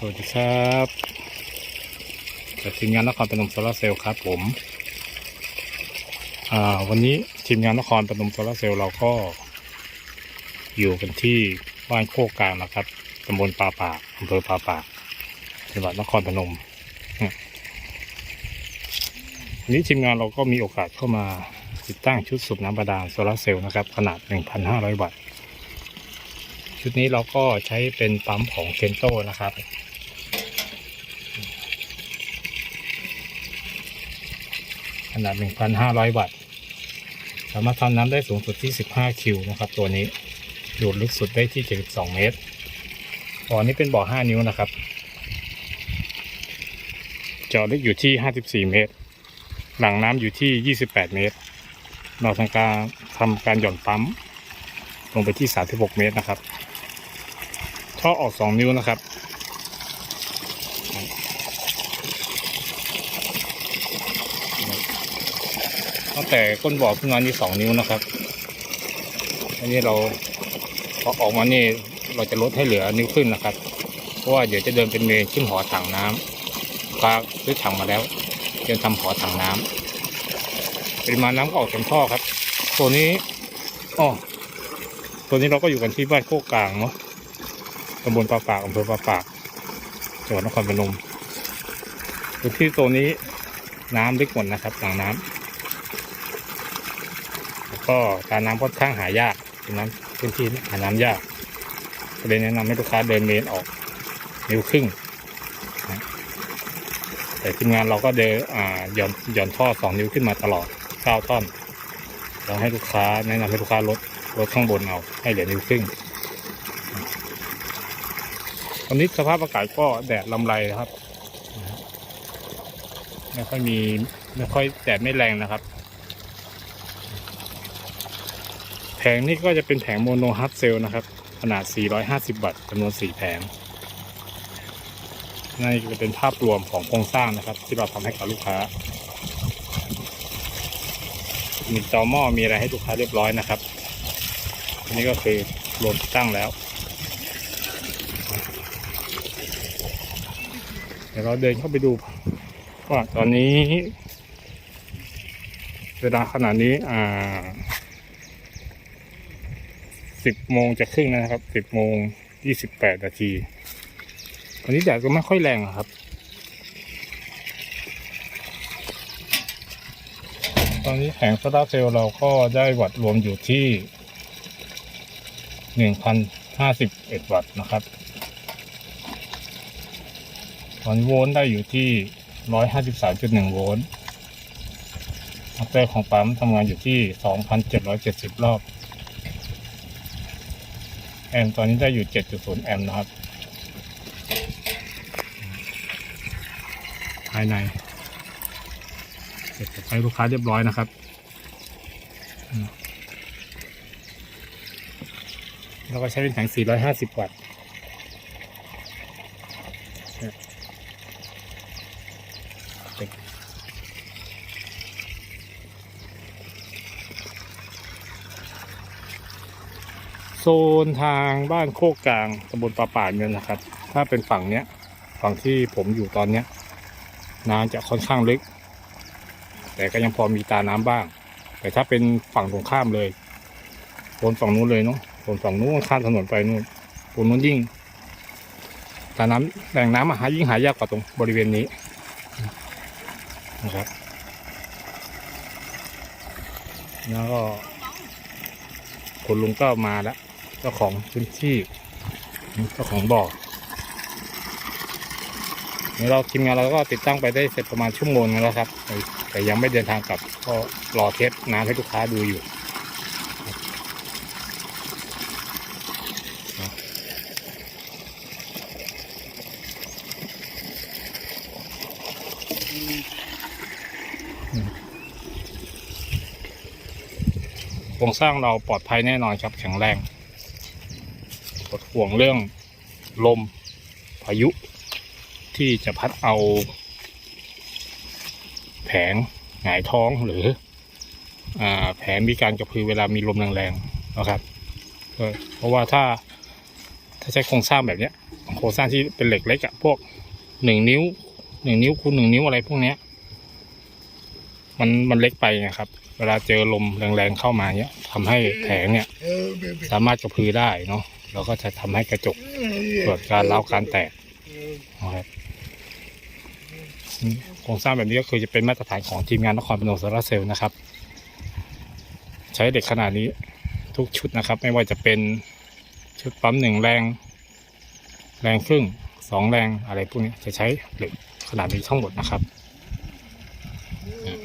สวัสดีครับจากทีมงานนครปฐมโซลาเซลล์ครับผมอ่าวันนี้ทีมงานนครปฐมโซลาเซลล์เราก็ อยู่กันที่บ้านโคกกลางนะครับตำบลป่าปากอำเภอป่าปากจังหวัดนครพนมนี่ยวันนี้ทีมงานเราก็มีโอกาสเข้ามาติดตั้งชุดสูบน้ำบาดาลโซลาเซลล์นะครับ ขนาด 1,500 วัตต์ชุดนี้เราก็ใช้เป็นปั๊มของเคนโตนะครับ นาด 1,500 วัตต์ สามารถทำน้ำได้สูงสุดที่ 15 คิวนะครับ ตัวนี้ดูดลึกสุดได้ที่ 72 เมตรบ่อนี้เป็นบ่อ 5 นิ้วนะครับจาะลึกอยู่ที่ 54 เมตร หลังน้ำอยู่ที่ 28 เมตร เราทำการทำการหย่อนปั๊ม ลงไปที่ 36 เมตรนะครับ ท่อออก 2 นิ้วนะครับ ตั้งแต่ก้นบ่อขึ้นมานี่สองนิ้วนะครับ อันนี้เราพอออกมานี่เราจะลดให้เหลือนิ้วขึ้นนะครับ เพราะว่าเดี๋ยวจะเดินเป็นเมนขึ้นหอถังน้ำปลาซื้อถังมาแล้วจะทำหอถังน้ำปริมาณน้ำก็ออกเต็มท่อครับ ตัวนี้อ๋อตัวนี้เราก็อยู่กันที่บ้านโคกกลางเนาะตำบลปาปากอำเภอปาปากจังหวัดนครพนมพื้นที่ตัวนี้น้ำลึกหมดนะครับหลังน้ำแล้ว ก็การน้ำค่อนข้างหายากดังนั้นพื้นที่หาน้ำยากก็เลยแนะนำให้ลูกค้าเดินเมนออกนิ้วครึ่งนะแต่ทีมงานเราก็เดินหย่อนหย่อนท่อสองนิ้วขึ้นมาตลอดเก้าท่อนเราให้ลูกค้าแนะนำให้ลูกค้าลดลดข้างบนเอาให้เหลือนิ้วครึ่งตอนนี้สภาพอากาศก็แดดลำไรครับไม่ค่อยมีไม่ค่อยแดดไม่แรงนะครับ แผ งนี้ก็จะเป็นแผงโมโนฮับเซลนะครับ ขนาด 450 วัตต์จำนวน 4 แผงนี่จะเป็นภาพรวมของโครงสร้างนะครับ ที่เราทำให้กับลูกค้า มีจอหม้อมีอะไรให้ลูกค้าเรียบร้อยนะครับ อันนี้ก็คือรวมติดตั้งแล้วเดี๋ยวเราเดินเข้าไปดูว่าตอนนี้ เวลาขนาดนี้อ่า สิบโมงจะครึ่งนะครับสิบโมงยี่สิบแปดนาทีวันนี้แดดก็ไม่ค่อยแรงครับ ตอนนี้แผงโซลาร์เซลล์เราก็ได้วัตต์รวมอยู่ที่หนึ่งพันห้าสิบเอ็ดวัตต์นะครับตอนนี้โวลต์ได้อยู่ที่ร้อยห้าสิบสามจุดหนึ่งโวลต์อัตอราของปั๊มทำงานอยู่ที่สองพันเจ็ดร้อยเจ็ดสิบรอบ แอมป์ตอนนี้ได้อยู่ 7.0 แอมป์นะครับ ภายในเสร็จให้ลูกค้าเรียบร้อยนะครับ แล้วก็ใช้เป็นแผง450 วัตต์เนี่ย โซนทางบ้านโคกกลางตำบลปลาป่าเนี่ยนะครับ ถ้าเป็นฝั่งเนี้ยฝั่งที่ผมอยู่ตอนเนี้ยน้ำจะค่อนข้างลึก แต่ก็ยังพอมีตาน้ำบ้าง แต่ถ้าเป็นฝั่งตรงข้ามเลยบนฝั่งนู้นเลยเนาะบนฝั่งนู้นข้ามถนนไปนู่นบนนู้นยิ่งตาน้ำแหล่งน้ำอะหายิ่งหายากกว่าตรงบริเวณนี้นะครับแล้วก็คุณลุงก็มาแล้ว เจ้าของพื้นที่เจ้าของบ่อนี่เราทีมงานเราก็ติดตั้งไปได้เสร็จประมาณชั่วโมงแล้วครับ แต่ยังไม่เดินทางกลับก็รอเทสน้ำให้ลูกค้าดูอยู่โครงสร้างเราปลอดภัยแน่นอนครับแข็งแรง กดห่วงเรื่องลมพายุ ที่จะพัดเอา แผงหงายท้องหรืออแผงมีการกระพือเวลามีลมแรงๆนะครับเพราะว่าถ้าถ้าใช้โครงสร้างแบบนี้โครงสร้างที่เป็นเหล็กเล็กอะพวกหนึ่งนิ้วหนึ่งนิ้วคูณหนึ่งนิ้วอะไรพวกนี้มันมันเล็กไปไงครับ เวลาเจอลมแรงๆเข้ามาเนี้ยทำให้แผงเนี่ย สามารถกระพือได้เนาะ แล้วก็จะทำให้กระจกเกิดการเล้าวการแตกนะครับอืมโครงสร้างแบบนี้ก็คือจะเป็นมาตรฐานของทีมงานนครพนมโซลาร์เซลล์นะครับ ใช้เหล็กขนาดนี้ทุกชุดนะครับ ไม่ว่าจะเป็นชุดปั๊มหนึ่งแรง แรงครึ่งสองแรงอะไรพวกนี้จะใช้เหล็กขนาดนี้ทั้งหมดนะครับอืม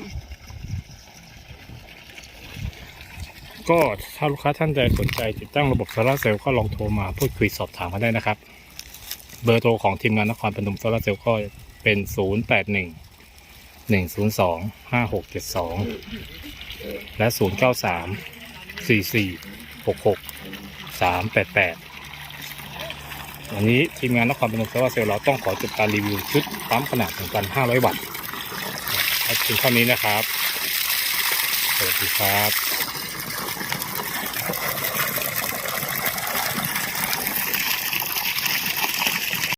ก็ถ้าลูกค้าท่านใดสนใจติดตั้งระบบโซลาเซลล์ก็ลองโทรมาพูดคุยสอบถามมาได้นะครับ เบอร์โทรของทีมงานนครพนมโซลาเซลล์ก็เป็น 0 8 1 1 0 2 5 6 7 2 และ 0 9 3 4 4 6 6 3 8 8 วันนี้ทีมงานนครพนมโซลาเซลล์เราต้องขอจบการรีวิวชุดปั๊มขนาด 1,500 วัตต์ถึงเท่านี้นะครับ สวัสดีครับ